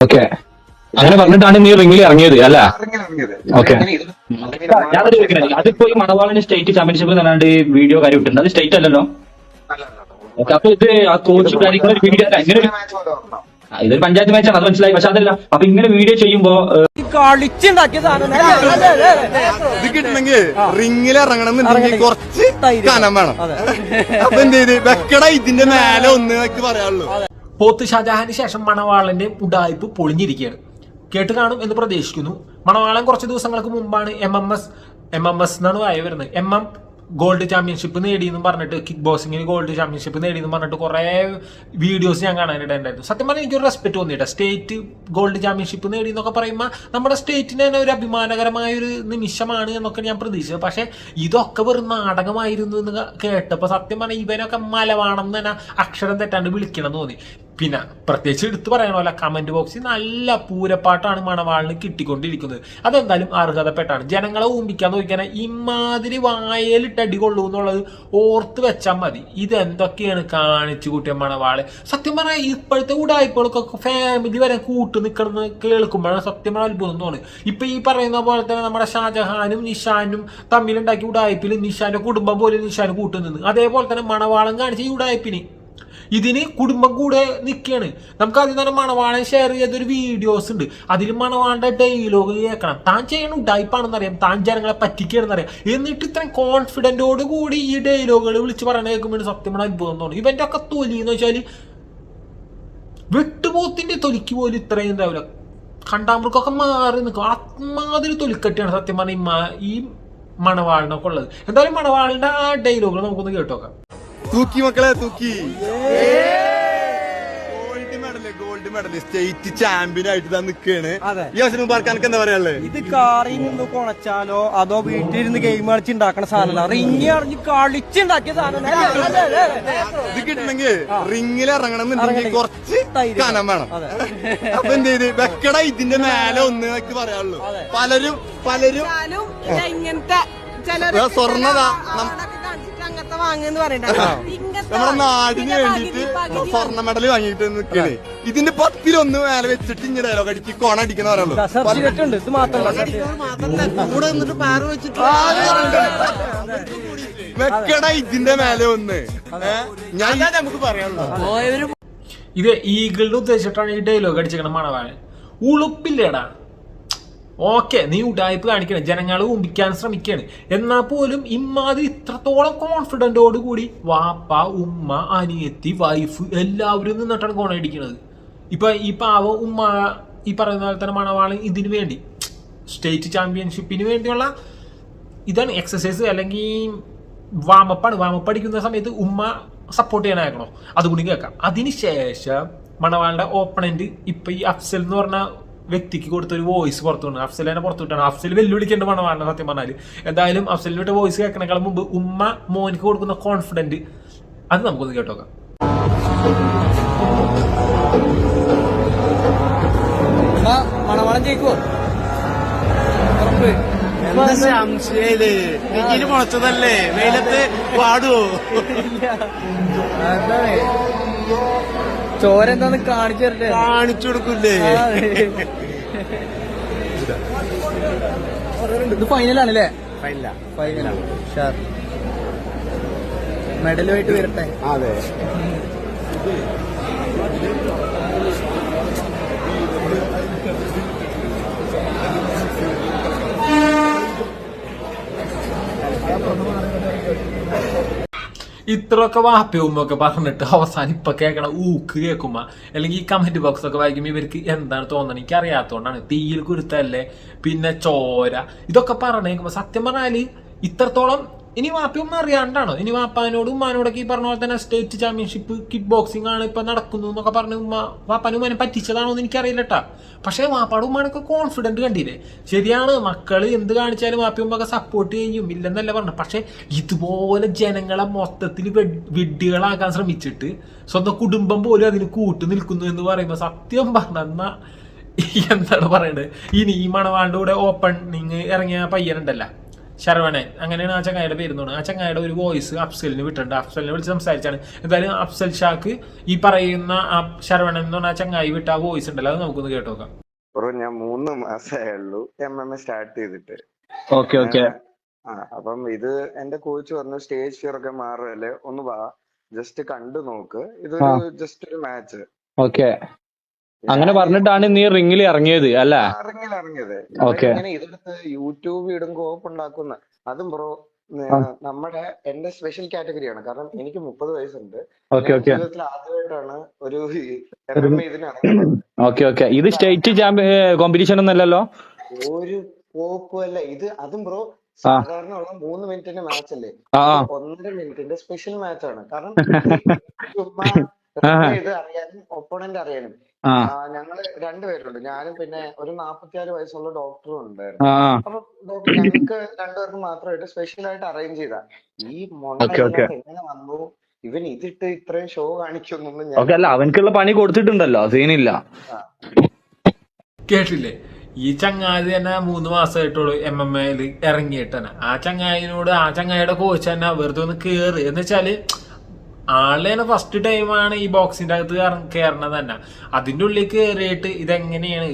Okay അങ്ങനെ പറഞ്ഞിട്ടാണ് നീ റിംഗിൽ ഇറങ്ങിയത് അല്ല? ഓക്കെ അതിപ്പോ ഈ മണവാളിന് സ്റ്റേറ്റ് ചാമ്പ്യൻഷിപ്പ് തന്നാണ്ട് വീഡിയോ കാര്യം ഇട്ടുണ്ട് അത് സ്റ്റേറ്റ് അല്ലല്ലോ? ഓക്കെ അപ്പൊ ഇത് ആ കോച്ച് വീഡിയോ ഇതൊരു പഞ്ചായത്ത് മാച്ചാണ് അത് മനസ്സിലായി. പക്ഷെ അതല്ല അപ്പൊ ഇങ്ങനെ വീഡിയോ ചെയ്യുമ്പോ ഇത് കിട്ടണമെങ്കിൽ റിങ്ങിൽ ഇറങ്ങണം. എന്നുണ്ടെങ്കിൽ കുറച്ച് കനം വേണം. അപ്പൊ എന്ത് ചെയ്ത്? വെക്കട ഇതിന്റെ മേലെ ഒന്ന് പറയാനുള്ളൂ. പോത്ത് ഷാജഹാന് ശേഷം മണവാളന്റെ ഉടായ്പ് പൊളിഞ്ഞിരിക്കുകയാണ്. കേട്ട് കാണും എന്ന് പ്രതീക്ഷിക്കുന്നു. മണവാളൻ കുറച്ച് ദിവസങ്ങൾക്ക് മുമ്പാണ് M M S M M S എന്നാണ് വായ വരുന്നത്. എം എം ഗോൾഡ് ചാമ്പ്യൻഷിപ്പ് നേടിയെന്നും പറഞ്ഞിട്ട് കിക്ക് ബോക്സിങ്ങിന് ഗോൾഡ് ചാമ്പ്യൻഷിപ്പ് നേടിയെന്നും പറഞ്ഞിട്ട് കുറേ വീഡിയോസ് ഞാൻ കാണാനിടയുണ്ടായിരുന്നു സത്യം പറഞ്ഞാൽ എനിക്കൊരു റെസ്പെക്ട് തോന്നിയിട്ട്. സ്റ്റേറ്റ് ഗോൾഡ് ചാമ്പ്യൻഷിപ്പ് നേടി എന്നൊക്കെ പറയുമ്പോൾ നമ്മുടെ സ്റ്റേറ്റിന് തന്നെ ഒരു അഭിമാനകരമായ ഒരു നിമിഷമാണ് എന്നൊക്കെ ഞാൻ പ്രതീക്ഷിച്ചത്. പക്ഷേ ഇതൊക്കെ വെറും നാടകമായിരുന്നു എന്ന് കേട്ടപ്പോൾ സത്യം പറഞ്ഞാൽ ഇവനൊക്കെ മലവാണം എന്ന് തന്നെ അക്ഷരം തെറ്റാണ്ട് വിളിക്കണം തോന്നി. പിന്നെ പ്രത്യേകിച്ച് എടുത്തു പറയണമല്ല കമന്റ് ബോക്സിൽ നല്ല പൂരപ്പാട്ടാണ് മണവാളിന് കിട്ടിക്കൊണ്ടിരിക്കുന്നത്. അതെന്തായാലും അർഹതപ്പെട്ടാണ് ജനങ്ങളെ ഊമ്പിക്കാൻ നോക്കിയാൽ ഇമാതിരി വായലിട്ട് അടി കൊള്ളൂ എന്നുള്ളത് ഓർത്ത് വെച്ചാൽ മതി. ഇതെന്തൊക്കെയാണ് കാണിച്ചു കൂട്ടിയ മണവാൾ? സത്യം പറഞ്ഞാൽ ഇപ്പോഴത്തെ ഉടായ്പകൾക്കൊക്കെ ഫാമിലി വരെ കൂട്ടു നിൽക്കണമെന്ന് കേൾക്കുമ്പോഴാണ് സത്യം പറഞ്ഞാൽ അത്ഭുതം തോന്നുന്നത്. ഇപ്പൊ ഈ പറയുന്ന പോലെ തന്നെ നമ്മുടെ ഷാജഹാനും നിഷാനും തമ്മിലുണ്ടാക്കിയ ഉടായ്പിൽ നിഷാന്റെ കുടുംബം പോലും നിഷാന് കൂട്ടുനിന്ന്. അതേപോലെ തന്നെ മണവാളം കാണിച്ച ഈ ഉടായ്പിന് ഇതിന് കുടുംബം കൂടെ നിൽക്കുകയാണ് നമുക്ക് ആദ്യം തന്നെ മണവാളൻ ഷെയർ ചെയ്തൊരു വീഡിയോസ് ഉണ്ട്. അതിൽ മണവാളുടെ ഡയലോഗ് കേൾക്കണം. താൻ ചെയ്യണ അറിയാം താൻ ജനങ്ങളെ പറ്റിക്കുകയാണെന്ന് അറിയാം എന്നിട്ട് ഇത്രയും കോൺഫിഡന്റോട് കൂടി ഈ ഡയലോഗുകൾ വിളിച്ച് പറയണ കേൾക്കുമ്പോൾ സത്യമാണ് അനുഭവം അത്ഭുതം ഇവന്റെ ഒക്കെ തൊലി എന്ന് വെച്ചാൽ വെട്ടുപോത്തിന്റെ തൊലിക്ക് പോലും ഇത്രയും ഉണ്ടാവില്ല. കണ്ടാമ്പർക്കൊക്കെ മാറി നിൽക്കും അത്മാതിരി തൊലിക്കട്ടിയാണ് സത്യം പറഞ്ഞാൽ ഈ മണവാളിനൊക്കെ ഉള്ളത്. എന്തായാലും മണവാളിന്റെ ആ ഡയലോഗുകൾ നമുക്കൊന്ന് കേട്ടോക്കാം. തൂക്കി മക്കളെ തൂക്കി. Gold medal gold medal state champion ആയിട്ട് ഇതാ നിക്കാണ്. ഈ അവസരം മുബാർക്ക് എനിക്ക് എന്താ പറയാനുള്ളത് ഇത് കാറിൽ നിന്ന് കൊണച്ചാലോ അതോ വീട്ടിലിരുന്ന് ഗെയിം കളിച്ച് ഉണ്ടാക്കണ സാധനമല്ല. റിങ്ങി അറിഞ്ഞ് കളിച്ചുണ്ടാക്കിയ സാധനം. ഇത് കിട്ടണമെങ്കിൽ റിങ്ങിൽ ഇറങ്ങണം എന്നുണ്ടെങ്കിൽ കുറച്ച് കനം വേണം. അപ്പൊ എന്ത് ചെയ്ത്? വെക്കട ഇതിന്റെ മേലെ ഒന്ന് എനിക്ക് പറയാനുള്ളൂ. പലരും പലരും ഇങ്ങനത്തെ ചിലര് ആ, സ്വർണതാ. വാങ്ങുന്ന് നമ്മുടെ നാടിന് വേണ്ടിട്ട് സ്വർണ മെഡൽ വാങ്ങിയിട്ട് നിൽക്കണേ ഇതിന്റെ പത്തിലൊന്ന് മേലെ വെച്ചിട്ട് ഇങ്ങനെ ഡയലോഗ് അടിച്ച് കോണ അടിക്കുന്ന പറയുള്ളൂ കൂടെ നിന്നിട്ട് പാറ വെച്ചിട്ട് വെക്കട ഇതിന്റെ മേലെ ഒന്ന്. ഞാൻ നമുക്ക് പറയാനുള്ളൂ ഇത് ഈഗിളുടെ ഉദ്ദേശിച്ചിട്ടാണ് ഈ ഡയലോഗ് അടിച്ചേക്കണം മണവാൻ ഉളുപ്പില്ലേടാ. ഓക്കെ നീ ഉടായ്പ് കാണിക്കണം. ജനങ്ങളെ ഊമ്പിക്കാൻ ശ്രമിക്കുകയാണ് എന്നാൽ പോലും ഇമാതിരി ഇത്രത്തോളം കോൺഫിഡന്റോട് കൂടി വാപ്പ ഉമ്മ അനിയത്തി വൈഫ് എല്ലാവരും നിന്നിട്ടാണ് കോണടിക്കുന്നത് ഇപ്പൊ ഈ പാവ ഉമ്മ ഈ പറയുന്ന പോലെ തന്നെ മണവാളൻ ഇതിനു വേണ്ടി സ്റ്റേറ്റ് ചാമ്പ്യൻഷിപ്പിന് വേണ്ടിയുള്ള ഇതാണ് എക്സസൈസ് അല്ലെങ്കിൽ വാമപ്പാണ്. വാമപ്പ് അടിക്കുന്ന സമയത്ത് ഉമ്മ സപ്പോർട്ട് ചെയ്യാനാക്കണോ അതുകൂടി കേൾക്കാം. അതിനുശേഷം മണവാളുടെ ഓപ്പണന്റ് ഇപ്പൊ ഈ അഫ്സൽ എന്ന് പറഞ്ഞ വ്യക്തിക്ക് കൊടുത്ത ഒരു വോയിസ് പുറത്തു വന്നു അഫ്സൽ തന്നെ പുറത്തു വിട്ടാണ്. അഫ്സൽ വെല്ലുവിളിക്കേണ്ട പണമാണ് സത്യം പറഞ്ഞാൽ എന്തായാലും അഫ്സലിന് വിട്ട വോയിസ് കേൾക്കണേക്കാൾ മുമ്പ് ഉമ്മ മോനിക്ക് കൊടുക്കുന്ന കോൺഫിഡന്റ് അത് നമുക്കൊന്ന് കേട്ടോക്കാം മണവാളം ജയിക്കുവോ? ഉറപ്പ്. സംശയല്ലേ? നെറ്റിയിൽ മുളച്ചതല്ലേ? വെയിലത്ത് പാടുവോ ചോര എന്താന്ന് കാണിച്ചു തരട്ടെ? കാണിച്ചു കൊടുക്കൂല്ലേ ഇത് ഫൈനലാണല്ലേ? ഫൈനലാണ് ഷാർ മെഡലുമായിട്ട് വരട്ടെ? അതെ. ഇത്രയൊക്കെ വാപ്പയുമ്മൊക്കെ പറഞ്ഞിട്ട് അവസാനം ഇപ്പൊ കേൾക്കണ ഊക്ക് കേൾക്കുമ്പോ അല്ലെങ്കിൽ ഈ കമന്റ് ബോക്സ് ഒക്കെ വായിക്കുമ്പോൾ ഇവർക്ക് എന്താണ് തോന്നണത് എനിക്ക് അറിയാത്തോണ്ടാണ് തീയിൽ കുരുത്തല്ലേ? പിന്നെ ചോര. ഇതൊക്കെ പറഞ്ഞേക്കുമ്പോ സത്യം പറഞ്ഞാൽ ഇത്രത്തോളം ഇനി വാപ്പയും അറിയാണ്ടാണോ? ഇനി വാപ്പാനോടും ഉമ്മാനോടൊക്കെ ഈ പറഞ്ഞ പോലെ തന്നെ സ്റ്റേറ്റ് ചാമ്പ്യൻഷിപ്പ് കിക്ക് ബോക്സിംഗ് ആണ് ഇപ്പൊ നടക്കുന്നു എന്നൊക്കെ പറഞ്ഞ് ഉമ്മ വാപ്പാനും ഉമ്മാനെ പറ്റിച്ചതാണോ എന്ന് എനിക്കറിയില്ലട്ടാ പക്ഷേ വാപ്പാടും ഉമ്മാനൊക്കെ കോൺഫിഡന്റ് കണ്ടില്ലേ? ശരിയാണ് മക്കൾ എന്ത് കാണിച്ചാലും വാപ്പയും ഉമ്മൊക്കെ സപ്പോർട്ട് ചെയ്യും ഇല്ലെന്നല്ല പറഞ്ഞു പക്ഷേ ഇതുപോലെ ജനങ്ങളെ മൊത്തത്തിൽ വിഡ്ഢികളാക്കാൻ ശ്രമിച്ചിട്ട് സ്വന്തം കുടുംബം പോലും അതിന് കൂട്ടു നിൽക്കുന്നു എന്ന് പറയുമ്പോൾ സത്യം പറഞ്ഞ എന്താണ് പറയണ്ടത് ഇനി ഈ മണവാളുടെ കൂടെ ഓപ്പണിങ് ഇറങ്ങിയ പയ്യനുണ്ടല്ല. ശരവണൻ. അങ്ങനെയാണ് ആ ചങ്ങായിയുടെ പേര് തോന്നുന്നത്. ആ ചങ്ങായിയുടെ ഒരു വോയിസ് അഫ്സലിന് വിട്ടിട്ടുണ്ട്. അഫ്സലിനെ വിളിച്ച് സംസാരിച്ചാണ്. എന്തായാലും അഫ്സൽ ഷാക്ക് ഈ പറയുന്ന ആ ശരവണൻ എന്ന് പറഞ്ഞ ആ ചങ്ങായി വിട്ട ആ വോയിസ് ഉണ്ടല്ലോ. അത് നമുക്കൊന്ന് കേട്ടോക്കാം. ബ്രോ ഞാൻ മൂന്ന് മാസമേ ഉള്ളൂ എം എം എ സ്റ്റാർട്ട് ചെയ്തിട്ട്. ഓക്കെ ഓക്കെ ആ അപ്പം ഇത് എന്റെ കോച്ച് പറഞ്ഞു സ്റ്റേജ് ഫിയർ ഒക്കെ മാറുമല്ലേ ഒന്ന് വാ. ജസ്റ്റ് കണ്ടു നോക്ക്. ഇതൊരു ജസ്റ്റ് ഒരു മാച്ച് ഓക്കെ അങ്ങനെ പറഞ്ഞിട്ടാണ് നീ റിംഗിൽ ഇറങ്ങിയത് അല്ല? റിംഗിൽ ഇറങ്ങിയത്. ഇതെടുത്ത് യൂട്യൂബ് ഇടും കോപ്പ് ഉണ്ടാക്കുന്ന. അതും ബ്രോ നമ്മുടെ എന്റെ സ്പെഷ്യൽ കാറ്റഗറിയാണ് കാരണം എനിക്ക് മുപ്പത് വയസ്സുണ്ട്. Okay okay. ജീവിതത്തിൽ ആദ്യമായിട്ടാണ് ഒരു ഓക്കെ ഓക്കെ. ഇത് സ്റ്റേറ്റ് ചാമ്പ്യൻ കോമ്പറ്റീഷൻ ഒന്നല്ലല്ലോ ഒരു കോപ്പ് അല്ല. ഇത് അതും ബ്രോ സാധാരണ ഉള്ള മൂന്ന് മിനിറ്റിന്റെ മാച്ച് അല്ലേ? ഒന്നര മിനിറ്റിന്റെ സ്പെഷ്യൽ മാച്ച് ആണ്. കാരണം ചുമ്മാ ഇത് അറിയാനും ഒപ്പോണന്റ് അറിയാനും. ഞങ്ങൾ രണ്ടുപേരുണ്ട് ഞാനും പിന്നെ ഒരു നാപ്പത്തിയാറ് വയസ്സുള്ള ഡോക്ടറും ഉണ്ടായിരുന്നു. അപ്പൊ ഡോക്ടർ ഞങ്ങൾക്ക് രണ്ടുപേർക്കും മാത്രമായിട്ട് സ്പെഷ്യൽ ആയിട്ട് അറേഞ്ച് ചെയ്ത. ഈ മൊണ്ണ എങ്ങനെ വന്നു? ഇവൻ ഇതിട്ട് ഇത്രയും ഷോ കാണിക്കുന്നു ഓക്കെ അല്ല അവനക്കുള്ള പണി കൊടുത്തിട്ടുണ്ടല്ലോ. സീനില്ല. കേട്ടില്ലേ? ഈ ചങ്ങാതി തന്നെ മൂന്ന് മാസമായിട്ടുള്ളൂ എം എം എയിൽ ഇറങ്ങിയിട്ട് തന്നെ. ആ ചങ്ങായിനോട് ആ ചങ്ങായിയുടെ കോച്ച് തന്നെ വെറുതെ ഒന്ന് കേറ്. എന്ന് വെച്ചാൽ ആൾ തന്നെ ഫസ്റ്റ് ടൈമാണ് ഈ ബോക്സിന്റെ അകത്ത് കയറണത് തന്നെ. അതിന്റെ ഉള്ളിൽ കയറിയിട്ട് ഇതെങ്ങനെയാണ്?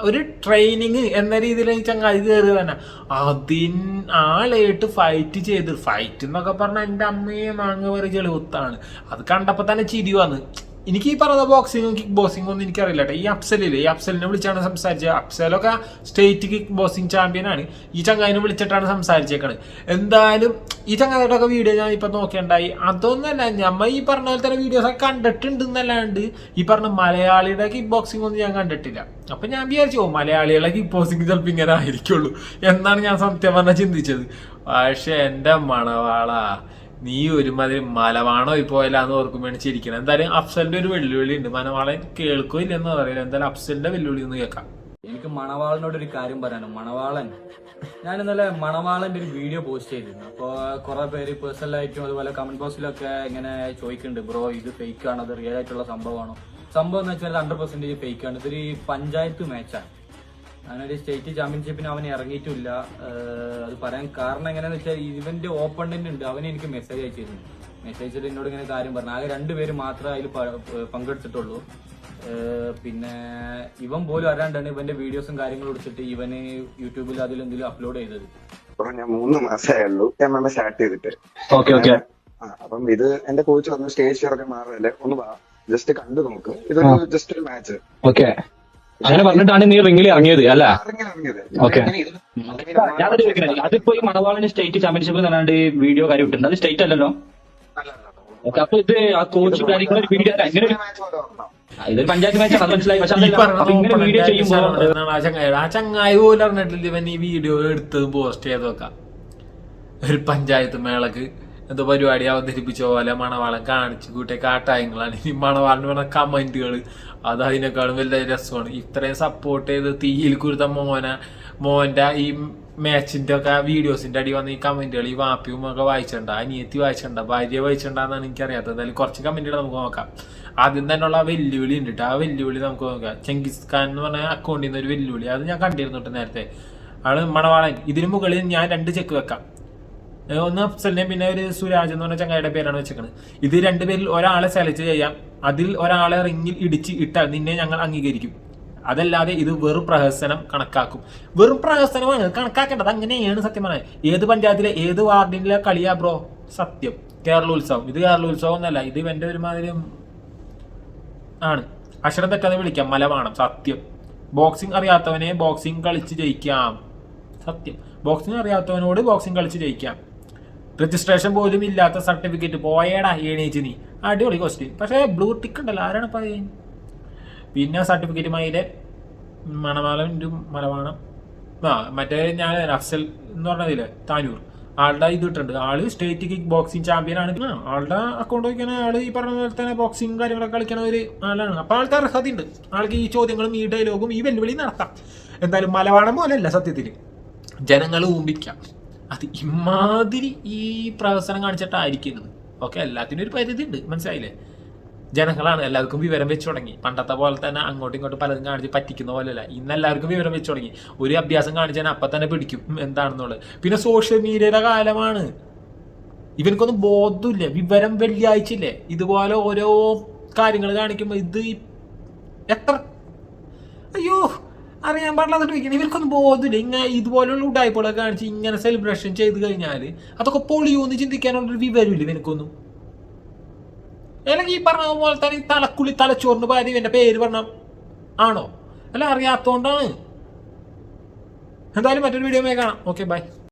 ഒരു ട്രെയിനിങ് എന്ന രീതിയിൽ ചങ്ങാതി കയറി തന്നെ. അതിൻ ആളായിട്ട് ഫൈറ്റ് ചെയ്ത് ഫൈറ്റ് എന്നൊക്കെ പറഞ്ഞാൽ എന്റെ അമ്മയെ മാങ്ങ വരെ ചെളിവുത്താണ് അത് കണ്ടപ്പോൾ തന്നെ ചിരി വന്ന് എനിക്ക് ഈ പറഞ്ഞ ബോക്സിങ്ങും കിക്ക് ബോക്സിങ്ങും ഒന്നും എനിക്കറിയില്ല കേട്ടോ ഈ അപ്സലില്ലേ ഈ അപ്സലിനെ വിളിച്ചാണ് സംസാരിച്ചത്. അപ്സലൊക്കെ സ്റ്റേറ്റ് കിക്ക് ബോക്സിംഗ് ചാമ്പ്യനാണ് ഈ ചങ്ങായിനെ വിളിച്ചിട്ടാണ് സംസാരിച്ചേക്കണത് എന്തായാലും ഈ ചങ്ങായിയുടെ ഒക്കെ വീഡിയോ ഞാൻ ഇപ്പൊ നോക്കേണ്ടായി അതൊന്നല്ല നമ്മൾ ഈ പറഞ്ഞ പോലെ തന്നെ വീഡിയോസ് ഒക്കെ കണ്ടിട്ടുണ്ട് എന്നല്ലാണ്ട് ഈ പറഞ്ഞ മലയാളിയുടെ കിക്ക് ബോക്സിംഗ് ഒന്നും ഞാൻ കണ്ടിട്ടില്ല. അപ്പൊ ഞാൻ വിചാരിച്ചു ഓ മലയാളികളെ കിക്ക് ബോക്സിംഗ് ചിലപ്പോൾ ഇങ്ങനെ ആയിരിക്കുള്ളൂ എന്നാണ് ഞാൻ സത്യം പറഞ്ഞാൽ ചിന്തിച്ചത്. പക്ഷേ എന്റെ മണവാള നീ ഒരുമാതിരി മലവാണോ പോയല്ലാന്ന് ഓർക്കുമ്പോഴാണ് ചിരിക്കണം എന്തായാലും അഫ്സലിന്റെ ഒരു വെല്ലുവിളി ഉണ്ട്. മലവാളൻ കേൾക്കോ ഇല്ലെന്ന് അറിയില്ല എന്തായാലും അഫ്സലിന്റെ വെല്ലുവിളി ഒന്ന് കേൾക്കാം. എനിക്ക് മണവാളനോട് ഒരു കാര്യം പറയാനും മണവാളൻ. ഞാൻ ഇന്നലെ മണവാളന്റെ ഒരു വീഡിയോ പോസ്റ്റ് ചെയ്തിരുന്നു. അപ്പോൾ കുറെ പേര് പേഴ്സണലായിട്ടും അതുപോലെ കമന്റ് ബോക്സിലൊക്കെ ഇങ്ങനെ ചോദിക്കുന്നുണ്ട്. ബ്രോ ഇത് ഫേക്ക് ആണോ? അത് റിയൽ ആയിട്ടുള്ള സംഭവമാണോ? സംഭവം എന്ന് വെച്ചാൽ ഹൺഡ്രഡ് പെർസെന്റേജ് ഫേക്ക് ആണ്. ഇതൊരു പഞ്ചായത്ത് മാച്ചാണ് ഞാനൊരു സ്റ്റേറ്റ് ചാമ്പ്യൻഷിപ്പിന് അവൻ ഇറങ്ങിയിട്ടില്ല. അത് പറയാൻ കാരണം എങ്ങനെയാന്ന് വെച്ചാൽ ഇവന്റെ ഓപ്പണന്റ് ഉണ്ട്. അവനെ എനിക്ക് മെസ്സേജ് അയച്ചിരുന്നു. മെസ്സേജ് അയച്ചിട്ട് എന്നോട് ഇങ്ങനെ കാര്യം പറഞ്ഞു. ആകെ രണ്ടുപേര് മാത്രമേ അതിൽ പങ്കെടുത്തിട്ടുള്ളൂ. പിന്നെ ഇവൻ പോലും അറിയാണ്ടാണ് ഇവന്റെ വീഡിയോസും കാര്യങ്ങളും എടുത്തിട്ട് ഇവന് യൂട്യൂബിൽ അതിലെന്തെങ്കിലും അപ്ലോഡ് ചെയ്തത്. ഞാൻ മൂന്ന് മാസമേ ഉള്ളൂ. സ്റ്റാർട്ട് ചെയ്തിട്ട്. ഓക്കെ ഓക്കെ ആ, അപ്പം ഇത് എന്റെ കോച്ച് വന്ന് സ്റ്റേജ് ഇറങ്ങി ഒക്കെ മാറുമല്ലേ ഒന്ന് വാ. ജസ്റ്റ് കണ്ടു നോക്ക്. ഇതൊരു ജസ്റ്റ് ഒരു മാച്ച് ഓക്കെ അങ്ങനെ പറഞ്ഞിട്ടാണ് നീ റിംഗിൽ ഇറങ്ങിയത് അല്ല? ഓക്കെ. അതിപ്പോ ഈ മണവാളിന് സ്റ്റേറ്റ് ചാമ്പ്യൻഷിപ്പ് എന്നാണ്ട് വീഡിയോ കാര്യം ഇട്ടുണ്ട് അത് സ്റ്റേറ്റ് അല്ലല്ലോ? അല്ല, അല്ല, അല്ല. ഓക്കെ അപ്പൊ ഇത് ആ കോച്ച് കാര്യങ്ങളൊരു വീഡിയോ എങ്ങനെ ഇതൊരു പഞ്ചായത്ത് മാച്ചാണ് അത് മനസ്സിലായി. പക്ഷെ ഇങ്ങനെ വീഡിയോ ചെയ്യുമ്പോൾ ആ ചങ്ങായി ആ ചങ്ങായി പോലും അറിഞ്ഞിട്ടില്ല ഇവൻ ഈ വീഡിയോ എടുത്തത് പോസ്റ്റ് ചെയ്തൊക്കെ ഒരു പഞ്ചായത്ത് മേളക്ക്. എന്തോ പരിപാടി അവതരിപ്പിച്ച? പോലെ മണവാളം കാണിച്ചു കൂട്ടിയ കാട്ടായങ്ങളാണ് ഈ മണവാളിന് പറഞ്ഞ കമന്റുകൾ അത് അതിനേക്കാളും വലിയ രസമാണ്. ഇത്രയും സപ്പോർട്ട് ചെയ്ത് തീയിൽ കുരുത്ത മോന മോന്റെ ഈ മാച്ചിന്റെ ഒക്കെ വീഡിയോസിന്റെ അടി വന്ന ഈ കമന്റുകൾ ഈ വാപ്പിയും ഒക്കെ വായിച്ചിട്ടുണ്ട് അനിയത്തി വായിച്ചിട്ടുണ്ട് ഭാര്യ വായിച്ചിട്ടുണ്ടെന്നാണ് എനിക്കറിയാത്തത്. എന്തായാലും കുറച്ച് കമന്റുകൾ നമുക്ക് നോക്കാം. ആദ്യം തന്നെ ഉള്ള വെല്ലുവിളി ഉണ്ട്. ആ വെല്ലുവിളി നമുക്ക് നോക്കാം. ചെങ്കിസ് ഖാൻ എന്ന് പറഞ്ഞ അക്കൗണ്ടിൽ നിന്ന് ഒരു വെല്ലുവിളി. അത് ഞാൻ കണ്ടിരുന്നു നേരത്തെ. ആൾ മണവാളൻ. ഇതിന് മുകളിൽ ഞാൻ രണ്ട് ചെക്ക് വെക്കാം. ഒന്ന് അഫ്സലിനെയും പിന്നെ ഒരു സുരാജ് എന്ന് പറഞ്ഞ ചങ്ങായിയുടെ പേരാണ് വെച്ചേക്കുന്നത് ഇത് രണ്ടുപേരിൽ ഒരാളെ സെലക്ട് ചെയ്യാം. അതിൽ ഒരാളെ റിങ്ങിൽ ഇടിച്ച് ഇട്ടാൽ നിന്നെ ഞങ്ങൾ അംഗീകരിക്കും. അതല്ലാതെ ഇത് വെറും പ്രഹസനം കണക്കാക്കും. വെറും പ്രഹസനമാണ്. കണക്കാക്കേണ്ടത് അങ്ങനെയാണ് സത്യം പറഞ്ഞത് ഏത് പഞ്ചായത്തിലെ ഏത് വാർഡിലെ കളിയാ ബ്രോ സത്യം. കേരളോത്സവം. ഇത് കേരളോത്സവം ഒന്നല്ല. ഇത് എന്റെ ഒരുമാതിരി ആണ്. അക്ഷരം തെറ്റാതെ വിളിക്കാം. മലവാണം സത്യം. ബോക്സിംഗ് അറിയാത്തവനെ ബോക്സിംഗ് കളിച്ച് ജയിക്കാം. സത്യം. ബോക്സിംഗ് അറിയാത്തവനോട് ബോക്സിംഗ് കളിച്ച് ജയിക്കാം. രജിസ്ട്രേഷൻ പോലും ഇല്ലാത്ത സർട്ടിഫിക്കറ്റ് പോയേടാ എണീച്ച് നീ അടിപൊളി ക്വസ്റ്റ്യൻ പക്ഷേ ബ്ലൂ ടിക്ക് ഉണ്ടല്ലോ ആരാണ് പറയുക പിന്നെ സർട്ടിഫിക്കറ്റ് മയിലെ മണവാളം ഒരു മലവാണം ആ മറ്റേ ഞാൻ അഫ്സൽ എന്ന് പറഞ്ഞതില്ലേ താനൂർ. ആളുടെ ഇത് ഇട്ടുണ്ട് ആൾ സ്റ്റേറ്റ് കിക്ക് ബോക്സിംഗ് ചാമ്പ്യൻ ആണ്. ആളുടെ അക്കൗണ്ട് നോക്കിയാൽ ആൾ ഈ പറഞ്ഞ പോലെ തന്നെ ബോക്സിംഗ് കാര്യങ്ങളൊക്കെ കളിക്കണ ഒരു ആളാണ്. അപ്പൊ ആൾക്ക് അർഹതയുണ്ട്. ആൾക്ക് ഈ ചോദ്യങ്ങളും ഈ ഡയലോഗും ഈ വെല്ലുവിളി നടത്താം. എന്തായാലും മലവാളം പോലെയല്ല സത്യത്തിൽ ജനങ്ങൾ ഊമ്പിക്കാം. അത് ഇമാതിരി ഈ പ്രവർത്തനം കാണിച്ചിട്ടായിരിക്കരുത്. ഓക്കെ എല്ലാത്തിനും ഒരു പരിധി ഉണ്ട് മനസ്സിലായില്ലേ? ജനങ്ങളാണ് എല്ലാവർക്കും വിവരം വെച്ച് തുടങ്ങി. പണ്ടത്തെ പോലെ തന്നെ അങ്ങോട്ടും ഇങ്ങോട്ടും പലതും കാണിച്ച് പറ്റിക്കുന്ന പോലെയല്ല. ഇന്ന് എല്ലാവർക്കും വിവരം വെച്ച് തുടങ്ങി. ഒരു അഭ്യാസം കാണിച്ചാൽ അപ്പം തന്നെ പിടിക്കും എന്താണെന്നുള്ളത്. പിന്നെ സോഷ്യൽ മീഡിയയുടെ കാലമാണ്. ഇവനക്കൊന്നും ബോധമില്ല വിവരം വെള്ളിയാഴ്ചയില്ലേ? ഇതുപോലെ ഓരോ കാര്യങ്ങൾ കാണിക്കുമ്പോൾ ഇത് എത്ര അയ്യോ അറിയാൻ പാടില്ലാത്ത ചോദിക്കണം ഇവർക്കൊന്നും ബോധമില്ല. ഇങ്ങനെ ഇതുപോലുള്ള ഉടായ്പകളൊക്കെ കാണിച്ച് ഇങ്ങനെ സെലിബ്രേഷൻ ചെയ്ത് കഴിഞ്ഞാൽ അതൊക്കെ പൊളിയൂന്ന് ചിന്തിക്കാനുള്ളൊരു വിവരമില്ല ഇവനക്കൊന്നും അല്ലെങ്കിൽ ഈ പറഞ്ഞ പോലെ തന്നെ തലക്കുളി തലച്ചോറിന് പകരം എന്റെ പേര് പറഞ്ഞ ആണോ? അല്ല അറിയാത്തോണ്ടാണ്. എന്തായാലും മറ്റൊരു വീഡിയോ കാണാം. Okay bye